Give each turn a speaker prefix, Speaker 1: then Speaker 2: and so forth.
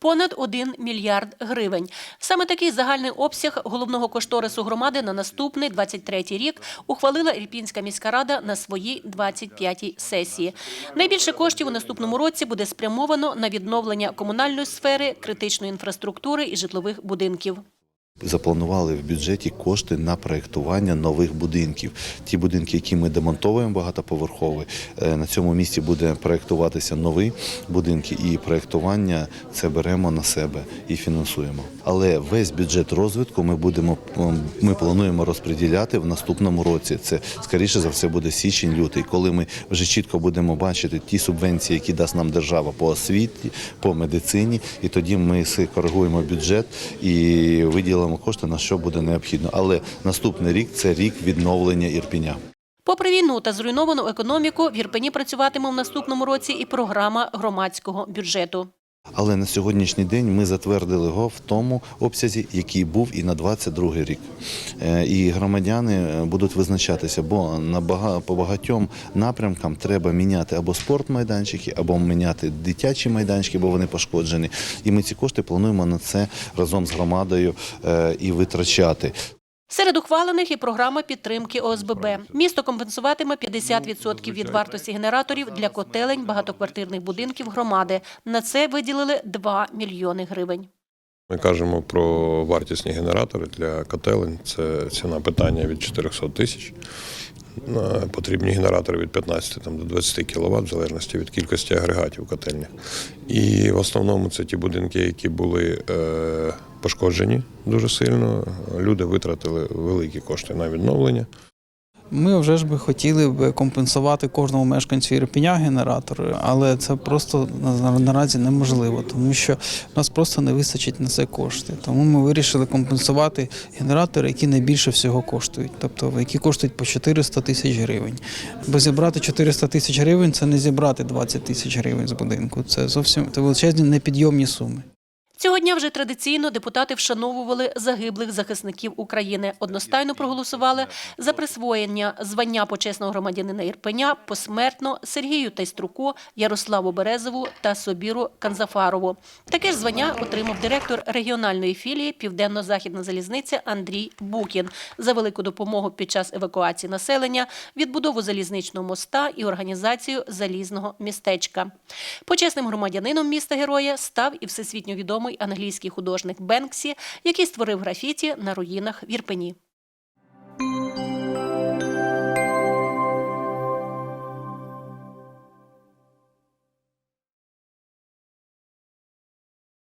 Speaker 1: понад 1 мільярд гривень. Саме такий загальний обсяг головного кошторису громади на наступний 23-й рік ухвалила Ірпінська міська рада на своїй 25-й сесії. Найбільше коштів у наступному році буде спрямовано на відновлення комунальної сфери, критичної інфраструктури і житлових будинків.
Speaker 2: Запланували в бюджеті кошти на проєктування нових будинків. Ті будинки, які ми демонтовуємо багатоповерхові, е, на цьому місці буде проєктуватися нові будинки, і проєктування це беремо на себе і фінансуємо. Але весь бюджет розвитку ми будемо ми плануємо розподіляти в наступному році. Це скоріше за все буде січень-лютий, коли ми вже чітко будемо бачити ті субвенції, які дасть нам держава по освіті, по медицині, і тоді ми коригуємо бюджет і виділимо кошти на що буде необхідно. Але наступний рік це рік відновлення Ірпіня.
Speaker 1: Попри війну та зруйновану економіку, в Ірпені працюватиме в наступному році і програма громадського бюджету.
Speaker 2: Але на сьогоднішній день ми затвердили його в тому обсязі, який був і на 22 рік. Е, І громадяни е, будуть визначатися, бо по багатьом напрямкам треба міняти або спортмайданчики, або міняти дитячі майданчики, бо вони пошкоджені. І ми ці кошти плануємо на це разом з громадою е, і витрачати.
Speaker 1: Серед ухвалених і програма підтримки ОСББ. Місто компенсуватиме 50% від вартості генераторів для котелень багатоквартирних будинків громади. На це виділили 2 мільйони гривень.
Speaker 3: Ми кажемо про вартісні генератори для котелень. Це ціна питання від 400 тисяч. Потрібні генератори від 15 там, до 20 кВт, в залежності від кількості агрегатів в котельнях. І в основному це ті будинки, які були е, пошкоджені дуже сильно. Люди витратили великі кошти на відновлення.
Speaker 4: Ми вже ж би хотіли б компенсувати кожному мешканцю Ірпеня генератори, але це просто наразі неможливо, тому що в нас просто не вистачить на це кошти. Тому ми вирішили компенсувати генератори, які найбільше всього коштують, тобто які коштують по 400 тисяч гривень. Бо зібрати 400 тисяч гривень це не зібрати 20 тисяч гривень з будинку. Це зовсім це величезні непідйомні суми.
Speaker 1: Цього дня вже традиційно депутати вшановували загиблих захисників України. Одностайно проголосували за присвоєння звання почесного громадянина Ірпеня посмертно Сергію Тайструку, Ярославу Березову та Собіру Канзафарову. Таке ж звання отримав директор регіональної філії Південно-Західна залізниця Андрій Букін за велику допомогу під час евакуації населення, відбудову залізничного моста і організацію залізного містечка. Почесним громадянином міста героя став і всесвітньо відомий англійський художник Бенксі, який створив графіті на руїнах в Ірпені.